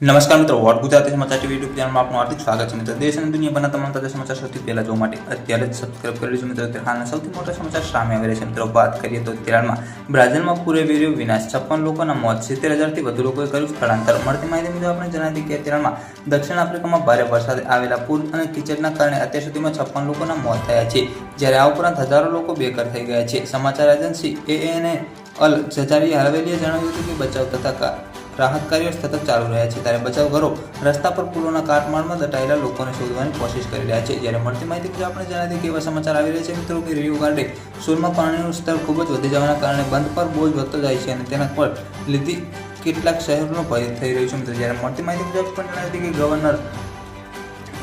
નમસ્કાર મિત્રો, વોટ ગુજરાતી સમાચાર ટીવી યુટ્યુબ ચેનલમાં આપનું હાર્દિક સ્વાગત છે મિત્રો. દેશ અને દુનિયાભરના તમામ તાજા સમાચાર સૌથી પહેલા જોવા માટે અત્યારે જ સબસ્ક્રાઇબ કરી લેજો મિત્રો. હાલના સૌથી મોટા સમાચાર સામે આવી રહ્યા છે મિત્રો. વાત કરીએ તો કેરળમાં બ્રાઝિલમાં પૂરેવીર્યો વિનાશ. છપ્પન લોકોના મોત, સિત્તેર હજારથી વધુ લોકોએ કર્યું સ્થળાંતર. મળતી માહિતી મુજબ આપણે જણાવી કે કેરળમાં દક્ષિણ આફ્રિકામાં ભારે વરસાદે આવેલા પૂર અને કિચડના કારણે અત્યાર સુધીમાં છપ્પન લોકોના મોત થયા છે. જ્યારે આ ઉપરાંત હજારો લોકો બેઘર થઈ ગયા છે. સમાચાર એજન્સી એએનએ અલ જજારી હરવેલીએ જણાવ્યું હતું કે બચાવ તથા રાહત કાર્યો સતત ચાલુ રહ્યા છે. ત્યારે બચાવ ઘરો રસ્તા પર પુલોના કાટમાળમાં દટાયેલા લોકોને શોધવાની કોશિશ કરી રહ્યા છે. જ્યારે મળતી માહિતી મુજબ આપણે જણાવી કે એવા સમાચાર આવી રહ્યા છે. મિત્રો કે રેવ ગાર્ડે સુરમાં પાણીનું સ્તર ખૂબ જ વધી જવાના કારણે બંધ પર બોજ વધતો જાય છે અને તેના પર લીધી કેટલાક શહેરોનો ભય થઈ રહ્યું છે. મિત્રો, જ્યારે મળતી માહિતી મુજબ પણ જણાવી હતી કે ગવર્નર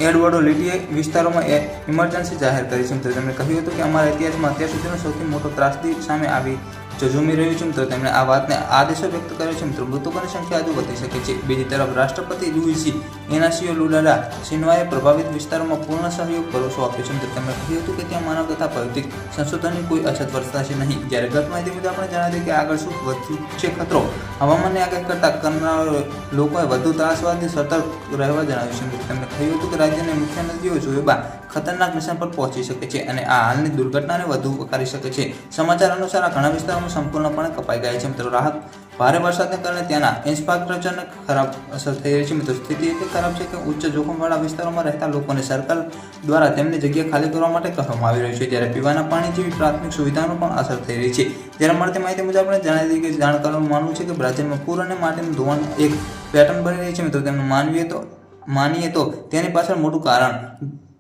એડવર્ડો લીટીએ વિસ્તારોમાં ઇમરજન્સી જાહેર કરી છે. તેમણે કહ્યું હતું કે અમારા ઇતિહાસમાં અત્યાર સુધીનો સૌથી મોટો ત્રાસદી સામે આવી ઝઝૂમી રહ્યું છે મિત્રો તેમણે આ વાતને આદેશો વ્યક્ત કર્યો છે. મિત્રો, મૃતકોની સંખ્યા હજુ વધી શકે છે. બીજી તરફ રાષ્ટ્રપતિ લુઇસી એનાસીઓ લુડાડા સિન્વાએ પ્રભાવિત વિસ્તારોમાં પૂર્ણ સહયોગ ભરોસો આપ્યો છે. મિત્રો, તેમણે કહ્યું હતું કે ત્યાં માનવ તથા ભૌતિક સંશોધનની કોઈ અછત વર્તાશે નહીં. જ્યારે ગત માહિતી મુજબ આપણે જણાવી કે આગળ શું વધુ છે ખતરો, હવામાનને આગાહી કરતા કરનાર લોકોએ વધુ ત્રાસવાદી, સતર્ક રહેવા જણાવ્યું છે. મિત્રો, તેમણે કહ્યું હતું કે રાજ્યની મુખ્ય નદીઓ જોયા ખતરનાક નિશાન પર પહોંચી શકે છે અને આ હાલની દુર્ઘટનાને વધુ વકારી શકે છે. સમાચાર અનુસાર આ ઘણા વિસ્તારોમાં સંપૂર્ણપણે કપાઈ ગયા છે. મિત્રો, રાહત, ભારે વરસાદને કારણે ત્યાંના ઇન્ફ્રાસ્ટ્રક્ચરને ખરાબ અસર થઈ રહી છે. મિત્રો, સ્થિતિ એટલી ખરાબ છે કે ઉચ્ચ જોખમવાળા વિસ્તારોમાં રહેતા લોકોને સરકાર દ્વારા તેમની જગ્યા ખાલી કરવા માટે કહેવામાં આવી રહ્યું છે. જ્યારે પીવાના પાણી જેવી પ્રાથમિક સુવિધાનો પણ અસર થઈ રહી છે. જ્યારે મળતી માહિતી મુજબ આપણે જણાવી દઈએ કે જાણકારોનું માનવું છે કે બ્રાઝિલમાં પૂર અને માટીનું ધોવાણ એક પેટર્ન બની રહી છે. મિત્રો તેમનું માનવીએ તો માનીએ તો તેની પાછળ મોટું કારણ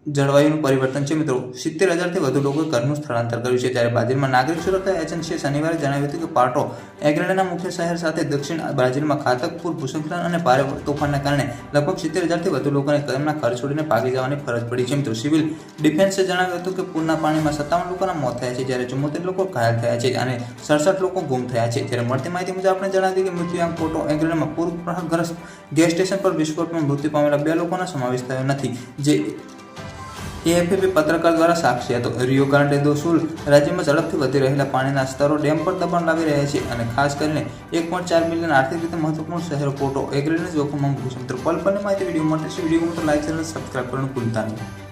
જળવાયુનું પરિવર્તન છે મિત્રો. સિત્તેર હજારથી વધુ લોકોએ ઘરનું સ્થળાંતર કર્યું છે. જ્યારે બ્રાઝિલમાં નાગરિક સુરક્ષા એજન્સીએ શનિવારે જણાવ્યું હતું કે પાટો એગ્રેડાના મુખ્ય શહેર સાથે દક્ષિણ બ્રાઝિલમાં ઘાતક ભૂસંકલન અને ભારે તોફાનના કારણે લગભગ સિત્તેર હજારથી વધુ લોકોને તેમના ઘર છોડીને ભાગી જવાની ફરજ પડી છે મિત્રો. સિવિલ ડિફેન્સે જણાવ્યું હતું કે પૂરના પાણીમાં સત્તાવન લોકોના મોત થયા છે. જ્યારે ચુમ્મોતેર લોકો ઘાયલ થયા છે અને સડસઠ લોકો ગુમ થયા છે. જ્યારે મળતી માહિતી મુજબ આપણે જણાવ્યું કે મૃત્યુઆંક ફોટો એગ્રેડામાં પૂરગ્રસ્ત ગેસ સ્ટેશન પર વિસ્ફોટમાં મૃત્યુ પામેલા બે લોકોનો સમાવેશ થયો નથી. જે એએફપી પત્રકાર દ્વારા સાક્ષી હતો. રિયો ગ્રાન્ડે દો સુલ રાજ્યમાં ઝડપથી વધી રહેલા પાણીના સ્તરો ડેમ પર દબાણ લાવી રહ્યા છે અને ખાસ કરીને એક પોઈન્ટ ચાર મિલિયન આર્થિક રીતે મહત્વપૂર્ણ શહેરો પોર્ટો એગ્રીને જોખમમાં મૂક્યું છે મિત્રો પલ પરની માહિતી વીડિયો માટે છે. વીડિયો માટે લાઈક ચેનલ સબસ્ક્રાઈબ કરવાનું ભૂલતા નહીં.